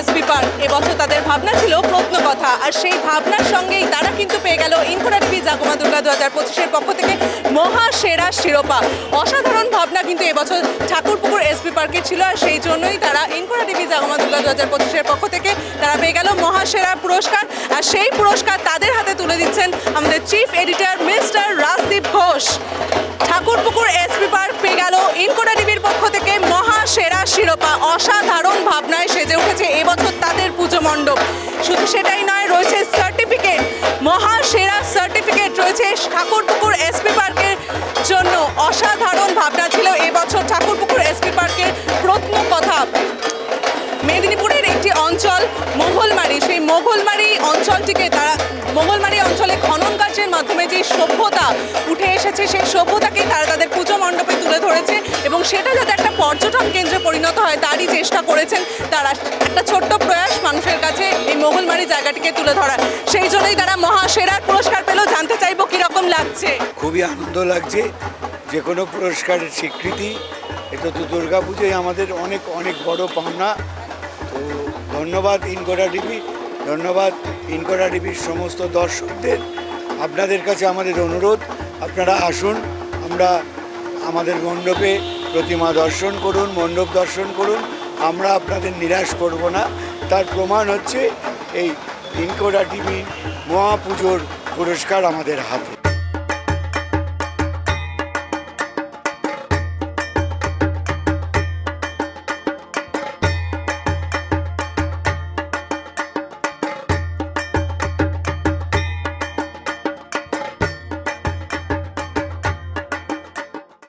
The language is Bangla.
এবছর তাদের ভাবনা ছিল প্রত্ন কথা আর সেই ভাবনার সঙ্গেই তারা কিন্তু পেয়ে গেল ইনকোরা টিভি জাগমা দুর্গা দু হাজার পঁচিশের পক্ষ থেকে মহা সেরা শিরোপা। অসাধারণ ভাবনা কিন্তু এবছর ঠাকুরপুকুর এসপি পার্কে ছিল আর সেই জন্যই তারা ইনকোরা টিভি জাগমা দুর্গা দু হাজার পঁচিশের পক্ষ থেকে তারা পেয়ে গেল মহাসেরা পুরস্কার। আর সেই পুরস্কার তাদের হাতে তুলে দিচ্ছেন আমাদের chief editor mister Rajdeep Ghosh. Thakurpukur SP park পেয়ে এবছর তাদের পুজো মণ্ডপ। শুধু সেটাই নয়, রয়েছে সার্টিফিকেট মহা সেরা সার্টিফিকেট রয়েছে ঠাকুরপুকুর এসপি পার্কের জন্য। অসাধারণ ভাবনা ছিল এবছর ঠাকুরপুকুর এসপি পার্কের প্রত্ন কথা। মেদিনীপুরের একটি অঞ্চল মোগলমারি সেই মোগলমারি অঞ্চলটিকে তারা মোগলমারি অঞ্চলে খনন কার্যের মাধ্যমে যে সভ্যতা উঠে এসেছে, সেই সভ্যতাকে তারা সেটা যাতে একটা পর্যটন কেন্দ্রে পরিণত হয়, তারই চেষ্টা করেছেন তারা। একটা ছোট্ট প্রয়াস মানুষের কাছে এই মোগলমারি জায়গাটিকে তুলে ধরার। সেই জন্যই তারা মহাসেরার পুরস্কার পেলেও জানতে চাইব কীরকম লাগছে? খুবই আনন্দ লাগছে। যে কোনো পুরস্কারের স্বীকৃতি। এটা তো দুর্গা পুজোয় আমাদের অনেক অনেক বড় পাওনা। তো ধন্যবাদ ইনকোরা টিভি। ধন্যবাদ ইনকোরা টিভির সমস্ত দর্শকদের। আপনাদের কাছে আমাদের অনুরোধ। আপনারা আসুন। আমরা আমাদের মণ্ডপে প্রতিমা দর্শন করুন, মণ্ডপ দর্শন করুন, আমরা আপনাদের নিরাশ করব না। তার প্রমাণ হচ্ছে এই ইনকোডা টিভি মহাপুজোর পুরস্কার আমাদের হাতে।